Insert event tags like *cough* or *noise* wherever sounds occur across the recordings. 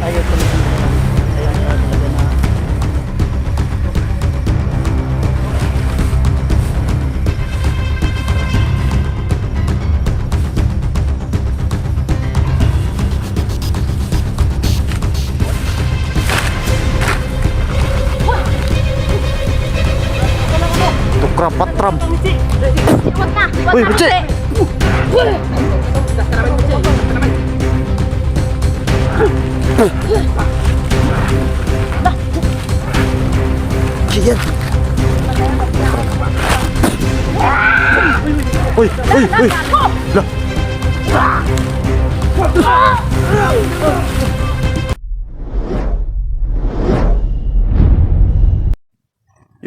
Ayaw ko naman. Ayaw ka talaga na. Tukra patram. Huwag na! Huwag Uy, na!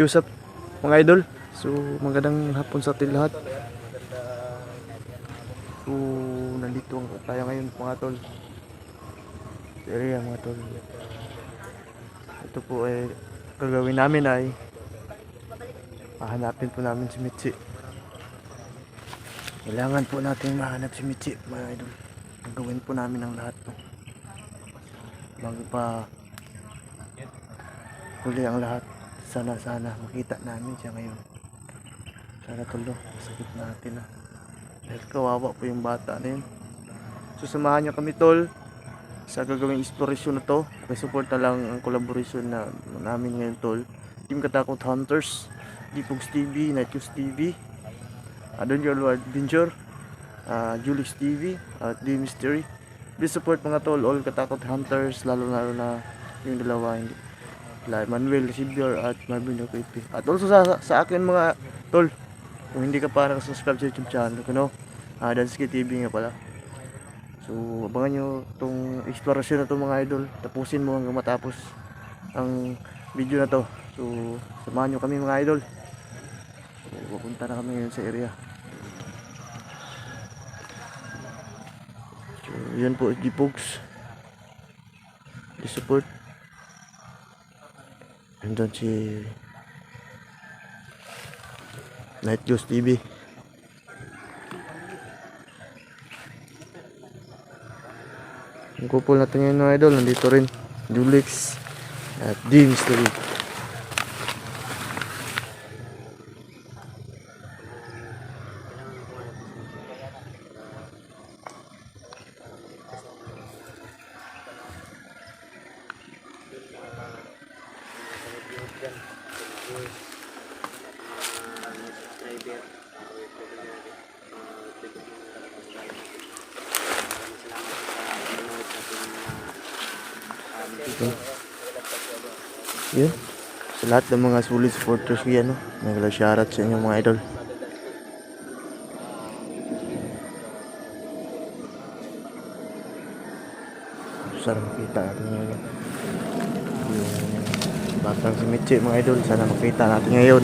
Yusap, mga idol. So, magandang hapon sa atin lahat. So, nandito tayo ngayon mga tol. Area mga tol. Ito po ay gagawin namin ay hahanapin po namin si Mitsi. Kailangan po natin mahanap si Mitsi mga idol. Gagawin po namin ang lahat. Bago pa huli ang lahat. Sana sana makita namin siya ngayon. Sana tulo. Sakit natin ah. Dahil kawawa po yung bata na yun. So samahan niyo kami tol sa gagawing exploration na to. Pakisupport na lang ang collaboration na namin ngayon tol. Team Katakot Hunters, Dipogs TV, Nightcus TV, Your Lord Adventure, uh, Julix TV, at The Mystery. Please support mga tol, all Katakot Hunters, lalo lalo na yung dalawa, hindi. La Manuel Silvior at Marvin Okipi. At also sa, sa akin mga tol, kung hindi ka pa nakasubscribe sa YouTube channel ko, no? Ah, Dansky TV nga pala. So, abangan nyo itong exploration na to mga idol. Tapusin mo hanggang matapos ang video na to. So, samahan nyo kami mga idol. So, pupunta na kami ngayon sa area. So, yan po, G-Pogs. I-support. Nandun si Night Juice TV. Ang couple natin ngayon mga idol, nandito rin Julix at D Mystery. Ito. Yun. Sa lahat ng mga solid supporters ko yan, no? Nagla-shoutout sa inyo mga idol. Sana makita natin ngayon. Batang si Mitchi mga idol. Sana makita natin ngayon.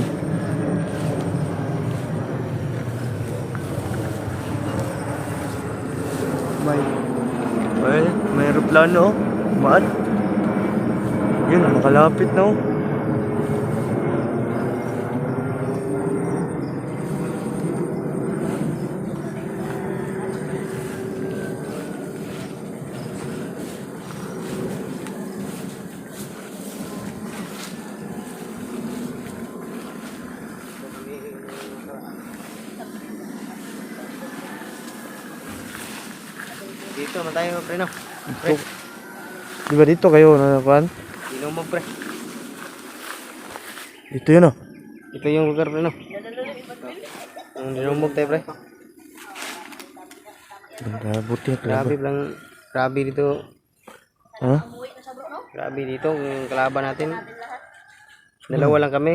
May may may aeroplano. Maan. Na oh. Dito na tayo, pre, no? Di ba dito kayo nanakuan? Inom mo, pre. Dito yun oh. Ito yung lugar, pre, no? Ang dinumog tayo, pre. Ganda, buti at Grabe lang. Grabe dito. Ha? Grabe dito. Yung kalaban natin. Dalawa lang kami.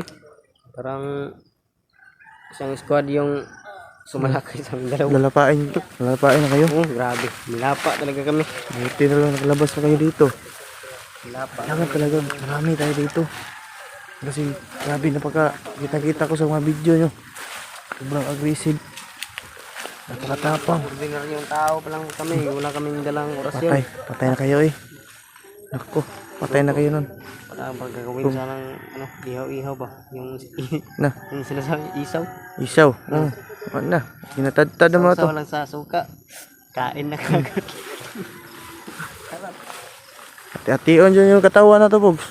Parang isang squad yung sumalakay sa dalawa. Lalapain to. Lalapain na kayo. Oh, grabe. Milapa talaga kami. Buti na lang nakalabas pa kayo dito. Milapa. Kailangan talaga marami tayo dito. Kasi grabe napaka kita-kita ko sa mga video nyo. Sobrang aggressive. Napakatapang. Ordinary yung tao pa lang kami. Wala kaming dalang orasyon. Patay. Patay na kayo eh. Nako. Patay na kayo nun. Parang pagkagawin sanang ano, ihaw-ihaw ba? Yung, *laughs* Na. yung sinasabi isaw. Isaw. Hmm. Ano na. Ginatad-tad na mga to. Isaw lang sa suka. Kain na kagad. *laughs* Hati-hation dyan yung katawan na to, Pogs.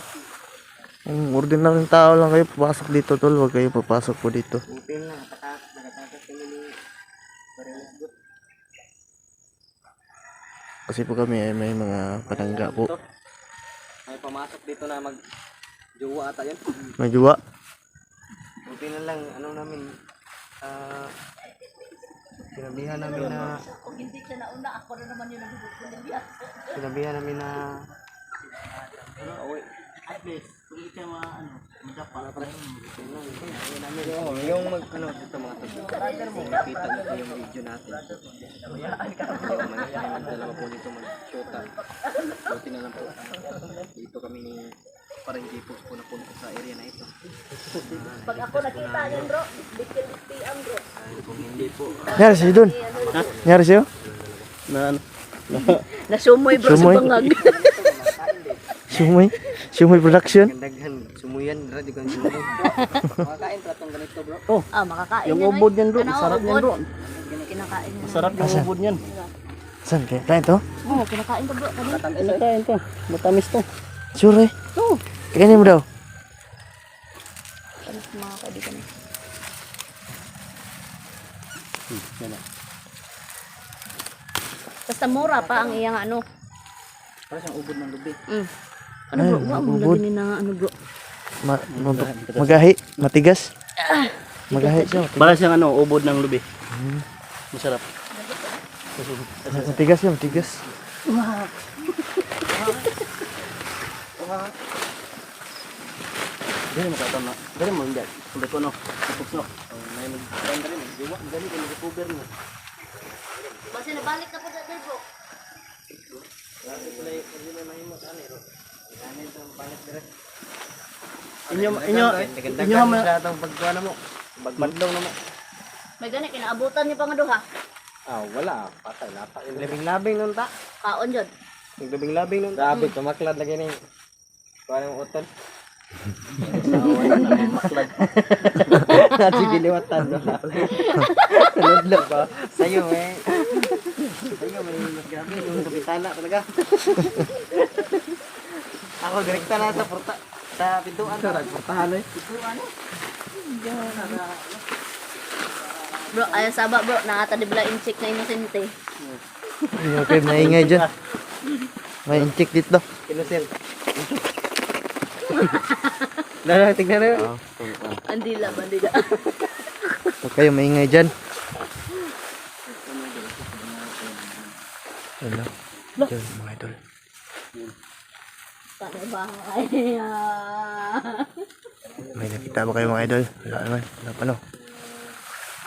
Kung ordinaryong tao lang kayo, papasok dito, tol. Huwag kayo papasok po dito. Upin na, nakatak, nakatakas kami ni. Kasi po kami ay may mga panangga po. May pamasok dito na mag jowa ata yan. May juwa. Buti na lang, ano namin, ah, sinabihan namin na, Kung hindi siya nauna, ako na naman yung nagbubuliyan. sinabihan namin na, ano, away. At least, kung siya ma, ano, madapa. Oo, yung mag, ano, dito mga tabi. Kung nakita niyo po yung video natin. Mangyayari ng dalawa po dito mag-shota. Buti na lang po. Dito kami ni parang Jipos po napunta sa area na ito. Pag ako nakita yan bro, bikil-biktian bro. Dahil kung hindi po, Nyari sa'yo dun. Nyari sa'yo? na ano, *laughs* Nasumoy bro Sumoy? sa bangag. *laughs* Sumoy. Sumoy production. Gandaghan, sumuyan, bro, di ko sumuyan. Makakain pa itong ganito, bro. Oh, ah, makakain Yung yan, ubod niyan bro, Ano, masarap niyan bro. Kinakain niya. Masarap yung ubod niyan. Saan kaya? Kain to? Oo, oh, kinakain ko bro. Kanina. Kinakain to. Matamis to. Sure. Oo. Kakainin mo daw. Tamis mga kaibigan. Basta mura pa ang iyang ano. Para siyang ubod ng lubi. Mm. Ano Ay, bro? Wow, ang ubod. lagi ni na ano bro. Ma ma- magahi. Matigas. Magahi siya. Para siyang ano, ubod ng lubi. Masarap. Matigas siya. Matigas. Wow. Dali mo kato na. Dali mo hindi. Kulit ko no. Tapos no. May mag-ganda rin. Diwa, dali ko mag-cover mo. Basta nabalik na po dati bro. Inyo, inyo, inyo mo sa itong pagkuhan mo. Bagbadlaw na mo. May gani, kinaabutan niyo pa nga duha. Ah, wala. Patay. Yung labing-labing nun ta. Kaon. Yung labing-labing nun. Grabe, tumaklad lagi ni. Kuha yung utol. Sige, liwatan. no? Sunod pa. Sa'yo, eh. Sa'yo, may grabe. Yung kapitana talaga. Ako, direkta na sa porta. Sa pintuan. Sa portahan eh. Bro, ayaw saba bro. Nakata di bala incheck na inosente. Ay, okay, maingay dyan. May inchik dito. Innocent. *laughs* Dala, tignan na yun. Andila, bandila. Huwag kayo maingay dyan. Hello. Diyan, mga idol. Paano ba? Ay, ah. *laughs* May nakita ba kayo mga idol? Wala naman. Wala pa no.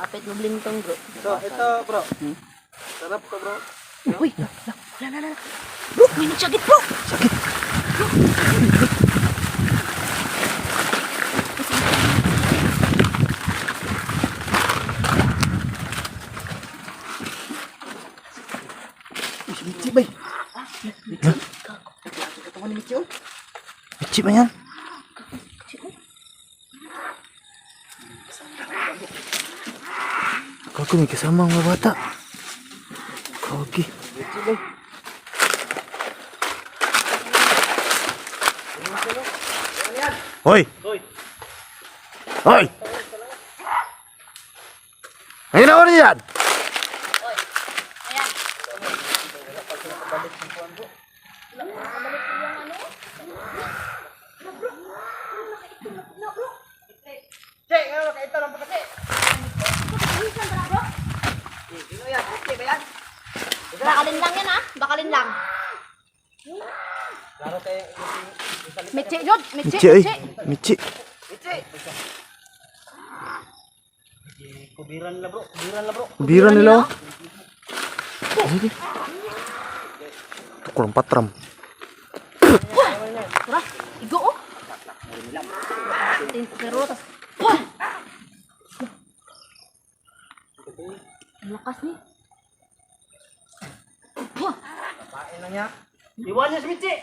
Apit mo blintong bro. Ito, ito, bro. Sarap to, bro. Uy, la, la, wala, la, la. Bro, may nagsagit bro. Michi ba yan? Kago, may kasama ang mga bata. Kagi. Hoy! Hoy. Hoy! Ang ginawa niyo yan? Ayan. Bakalin lang yan ah. Bakalin lang. Michi, Jod. Michi, Michi, ay. Michi. Michi. Kubiran nila bro. Kubiran nila bro. Bira nila. oh. Sige. Kurang patram. Tara, igo oh. Tin- Pero, tas, Wah! Ang lakas ni. Wah! Iwan niya si Michi.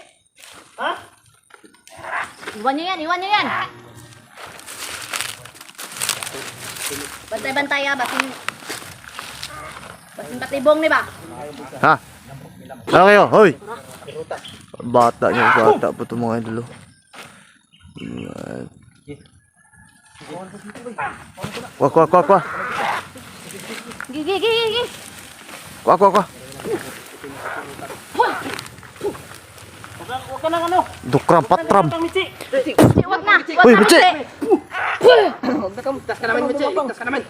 Ha? Iwan niyo yan, iwan niyo yan. Bantay-bantay ah, basin. Basin patibong ni ba? Ha? Okay oh, hoy. Bata niya, bata pa itong mga idol. oh. Kwa, kwa, kwa, kwa. Gigi, gigi, gigi. Kwa, kwa, kwa. Huwag ka nang ano. Dukram, patram. Ang mitsi. Wag na. Uy, Michi! Huwag na ka, tas ka namin, Mitsi. Tas ka namin.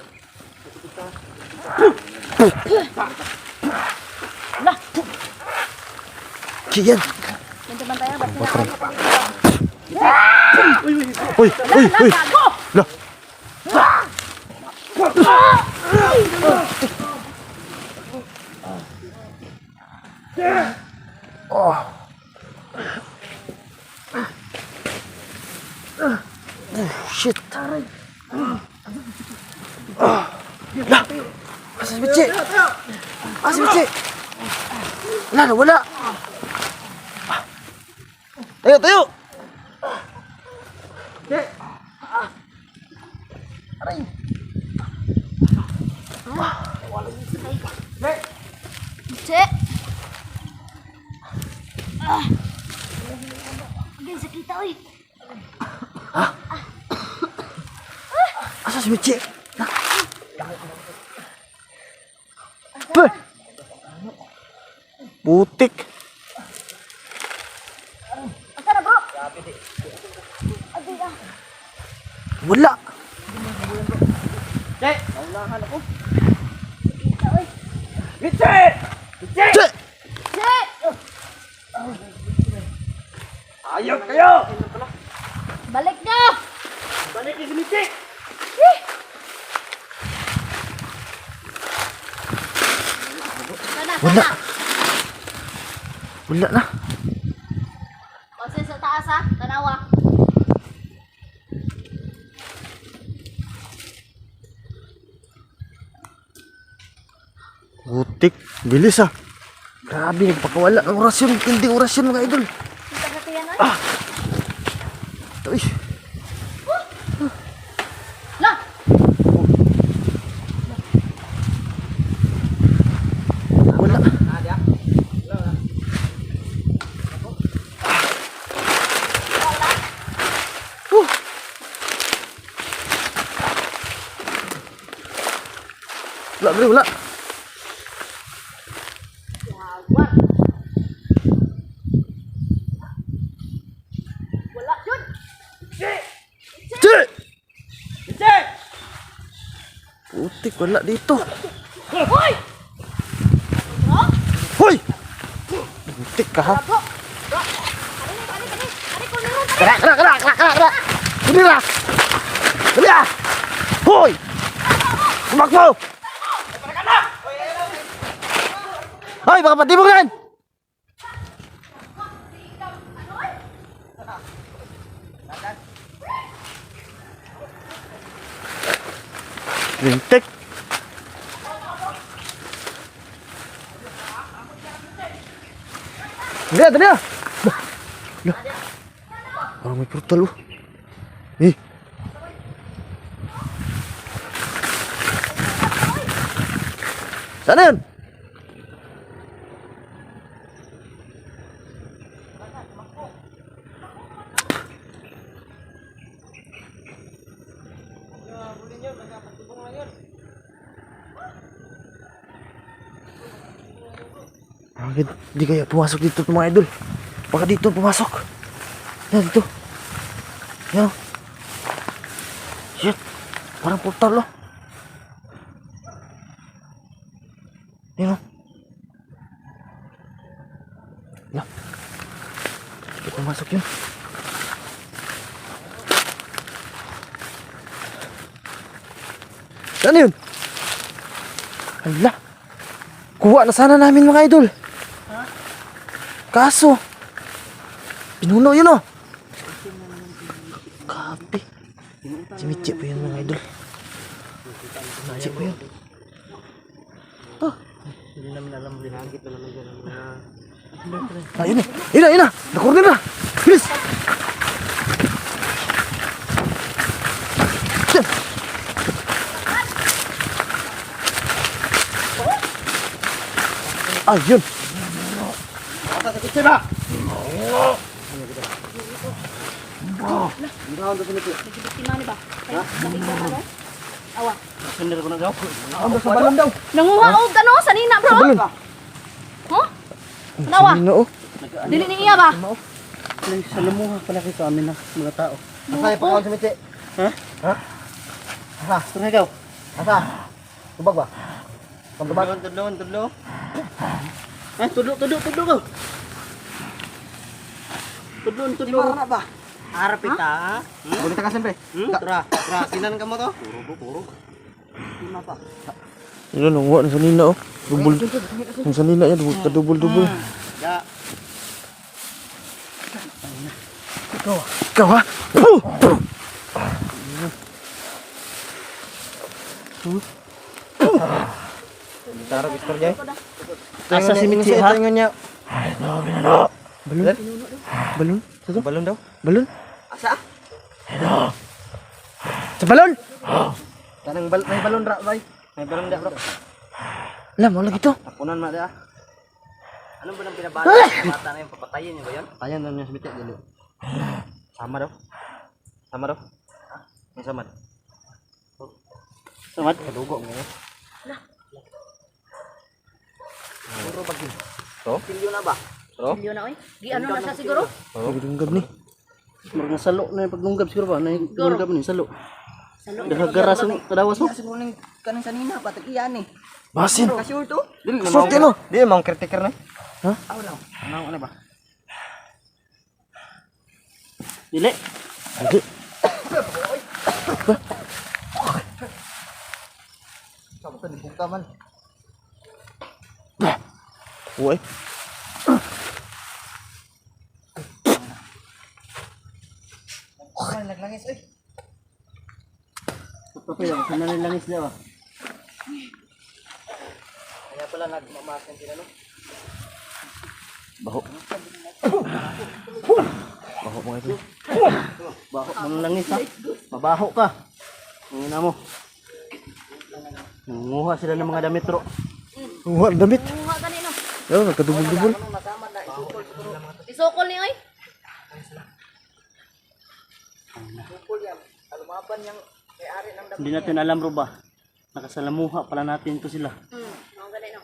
Kiyan. Ganito man tayo, ba't kinakain ka pa dito? Uy, uy, uy. Lah. Oh, shit. Ah. Lah. Asa si Michi? Asa si Michi? Wala na, wala. Tayo, tayo. Cek. Ah. Agay, sakit oy. Asa si Michi? Nah. Be! Putik. Asa na bro? Wala. Cek! Kita oy. Mitsi! Mitsi! Che! Cek. Ayaw kayo! Mitsi! Sana, Wala. Wala na. O sa taas ha. Tanawa. Putik. Bilis ah. Grabe, nagpakawala ng orasyon. Hindi orasyon mga idol. Ah. Uy. La. Wala. Huh. Wala, bro, wala. Wag. Wala yun. Che! Mitsi! Putik, wala dito. Hoy. Bro. Hoy! Putik ka ha? Bro. Bro. Ari ni, ari ni. Ari ko meron. Kara, kara, kara, kara, kara, kara. Dali na! Dali na! Hoy! Tumakbo! Hoy, baka patibog na yan! Lintik! Dali na! Lah. Parang may portal oh. Eh. Sana? Bakit di kaya pumasok dito mga idol? Baka dito pumasok. Yan, dito. Yan. Shit. Parang portal, oh. Yan, oh. Yan. Di pumasok yun. Saan yun? Hala. Kuha na sana namin mga idol. Kaso, pinuno yun oh. Grabe. Si Michi po yun mga idol. Si Michi po yun. Oh. Hindi namin alam, binanggit na naman dyan ang mga... Ah, yun na. Yun na, yun na. Nakorner na. Bilis. Yan. Ah, yun. Ata sa kutsi ba? Biktima ni ba? Ay, nabigyan ka, no? Awa. Sender ko na daw. Sa balon daw. Nanguha og ano sanina bro. Huh? Nawa. Oh? Dili ni iya ba? Ay, sa pala kayo sa amin na mga tao. Asa pa sa miti? Ha? Ha? Asa? Ito ikaw. Asa? Tubag ba? Tudlo, tudlo, tudlo. Ah, tudlo, tudlo, tudlo ko. Tudlo, tudlo. na ba? Harap ita. Hmm? Bulit ka siyempre. Hmm? Tra, tra, sinan ka mo to? Puro, puro. Lima pa. Yun, ang wala sa nina oh. Dubul. Ang sa nina yan, kadubul-dubul. Ya. Ikaw ha? Tara, Victor Jay. Asa si Mitzi ha? Tingnan niya. Balon? Sa to? Balon daw. Balon? Asa? Sa balon? Kanang bal may balon ra, bay. May balon da, bro. Alam, wala gito. Tapunan ma da. Ano ba nang pinabala? Bata na yung papatayin niyo ba yun? Ayan daw niya sa bitik dili. Sama daw. Sama daw. Ha? May samad. Samad? Kadugo mo. Puro pag To? Pilyo na ba? Milyon na oy. Di ano na siya siguro? Nagdunggab ni. Murag na salo na yung pagnunggab siguro ba? Na yung pagnunggab ni salo. Salo. Dahil garas ang kadawas mo. Siguro ning kanang sanina patag iyan eh. Basin. Kasure to. Dili Kasot yan oh. Di mang kritiker na. Ano ano ba? Dili. Hindi. Sa ni buka man. Uy. Ay naglangis eh. Papay lang, sana nang langis daw. ah. Kaya pala nagmamakan sila no. Baho. Baho mga ito. Baho mo ng langis ha. Mabaho ka. Ang ina mo. Nanguha sila ng mga damit ro. Wala damit. Nanguha gani no. Ayun, nagkadubul-dubul. Isukol ni oy. Hindi natin alam ro ba. Nakasalamuha pala natin to sila. Hmm, mao gani no.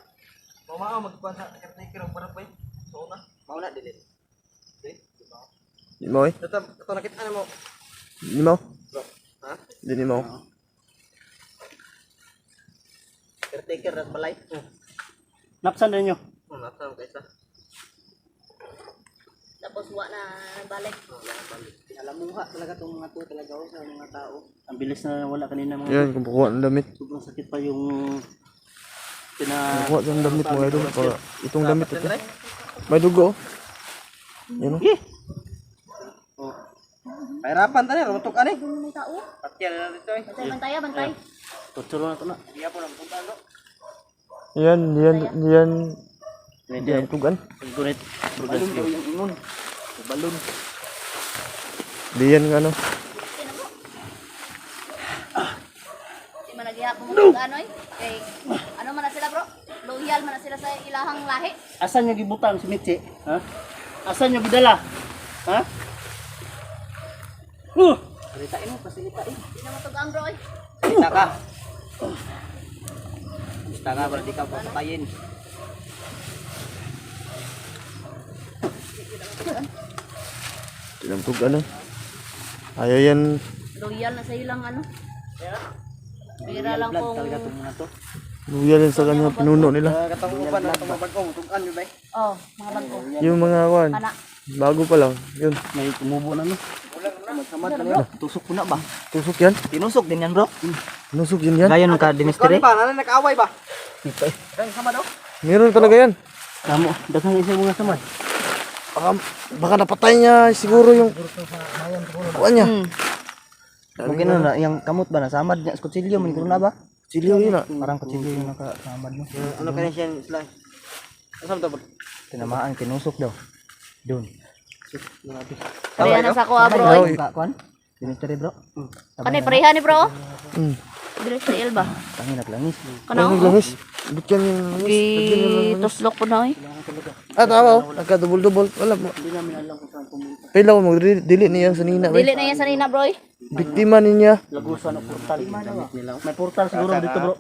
Mamao magkuan sa caretaker ang barangay. So na. Mao na dili. Di mo eh. Ito ito nakita na mo. Di mo. Ha? Di mo. Caretaker at balay. Napsan din nyo. Oh, nasa kaysa. Tapos wa na balik. Alamuha talaga tong mga to talaga oh, sa mga tao. Ang bilis na wala kanina mga Yan, kung pakuha ng damit. sobrang sakit pa yung pina Pakuha ng damit mo idol. Para itong damit ito. May dugo oh. Yan oh. Kahirapan tani rutok ani. May tao. Patyan na dito eh. Bantay bantay ah, bantay. na to na. Iya po lang punta no. Yan, yan, yan. Medyo Yan, tugan. gunit. Balon daw yung ingon. Balon. Di yan nga no. Di man naghihap mo no. ano eh. Kay ano man na sila bro? Loyal man na sila sa ilahang lahi. Asan nyo gibutang si Mitzi? Ha? Asan nyo gidala? Ha? Uh! Palitain mo, pasilitain. Di na matugang bro eh. Kita ka. Kita ka, para di ka papatayin. Tilang tugan eh. Ayaw yan. Loyal na sa ilang ano. Pira lang kung Talaga itong mga to. Luya yan sa kanya pinuno nila. Katangupan na itong bagong tugan yun ba? oh, mga bago. Yung mga kwan. Bago pa lang. Yun. May tumubo na no. Magsamad na niya. Tusok ko na ba? Tusok yan. Tinusok din yan bro. Nusok yan yan. Gaya nung ka dinistry. Ano ba? Nana nag-away ba? Kaya sama daw. Meron talaga yan. Kamo, daghang isa mga samad. Baka, baka napatay niya siguro yung kuwan niya. Mungkin na yung kamot ba nasamad niya sa kutsilyo man na ba? Silyo yun ah. Parang kutsilyo yung nakasamad mo. Ano kaya siya sila? Asam to? Tinamaan tinusok daw. Doon. Pareha na sa kuha bro. Ayaw, oy. Ka kuan? Dinistry bro. Kanay pareha ni bro. Mm. Dire sa Elba. Tangi naglangis. Kana Ano langis? Butyan yung langis. Gituslok po na oy. Ah, tama oh. Nagka-double-double. Wala mo. Hindi namin alam kung saan pumunta. Pila ko mag-dili niya sa nina. Dili na yan sa nina, bro. Biktima niya. Lagusan o portal. May portal siguro dito bro.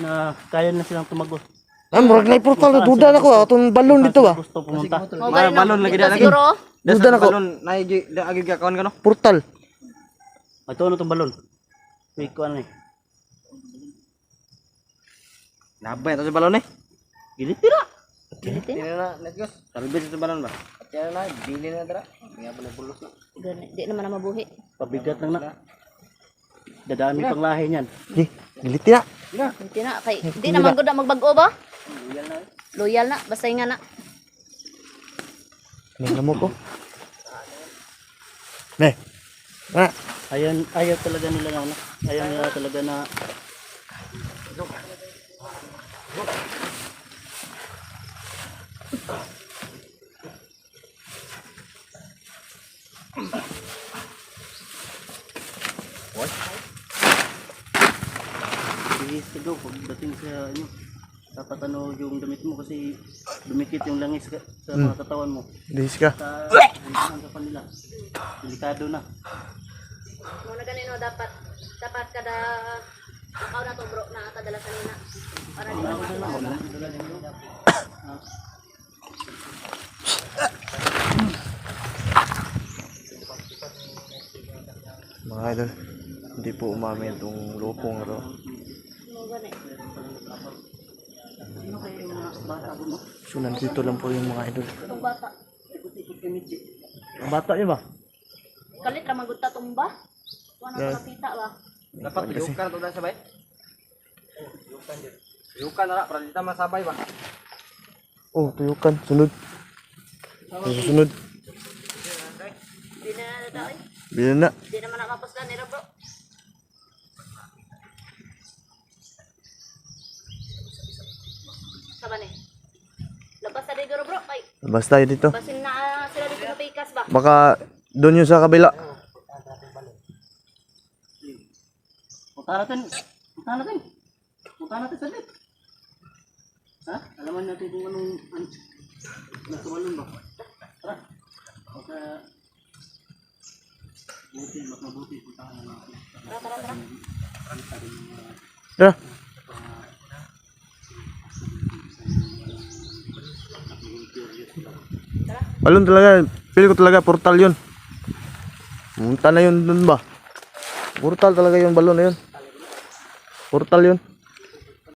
Na kaya na silang tumagos. Ah, murag na portal na duda na ko. ah. Atong balon dito ba? Gusto pumunta. Balon lagi na siguro. oh. Duda na ko. Naigi, agi gakawan ka no? Portal. Ito ano itong balon? May kuan eh. Nabay ito sa balon eh. Gilit tira. Dili na, let's go. Saribit sa balon ba? Tira na, bili na tara. Nga pa nagpulos na. Gani, di naman na mabuhi. Pabigat lang na. Dadami pang lahi niyan. Di, giliti na. Hindi na kay di naman gud na magbago ba? Loyal na, basta nga na. Ano mo ko? Ne. Ah, Ayan, ayaw talaga nila na ano. Ayaw nila talaga na daw pagdating sa ano. Dapat ano yung damit mo kasi dumikit yung langis ka, sa mga katawan mo. bihis ka. Sa sa kanila. Delikado na. Mo na ganino dapat dapat kada Makaw na to bro na kadala sa nina. Para di na Mga idol, hindi po umamin itong lupong ito. mo gani. So, nandito lang po yung mga idol. Itong bata. Ang bata niya ba? Kalit ra magud ta tumba. Wala na nakita ba? Dapat tuyukan to na sabay. Tuyukan na ra, para dito masabay ba? Oh, tuyukan. Sunod. Yung Sunod. Di na na daw eh. Bila na. Di naman nakapos na nila bro. Saban eh. Labas na diguro bro. Kay Labas tayo dito. basin na ah, sila dito sa pikas ba? Baka doon yung sa kabila. Punta natin. Punta natin. Punta natin sa net. Ha? Alaman natin kung anong an, nasa balon ba? Tara. Baka buti, baka mabuti. Punta ka na natin. Tara tara tara. Tara. Balon talaga. Feel ko talaga portal yun. Munta na yun dun ba? Portal talaga yung balon na yun. Portal yun.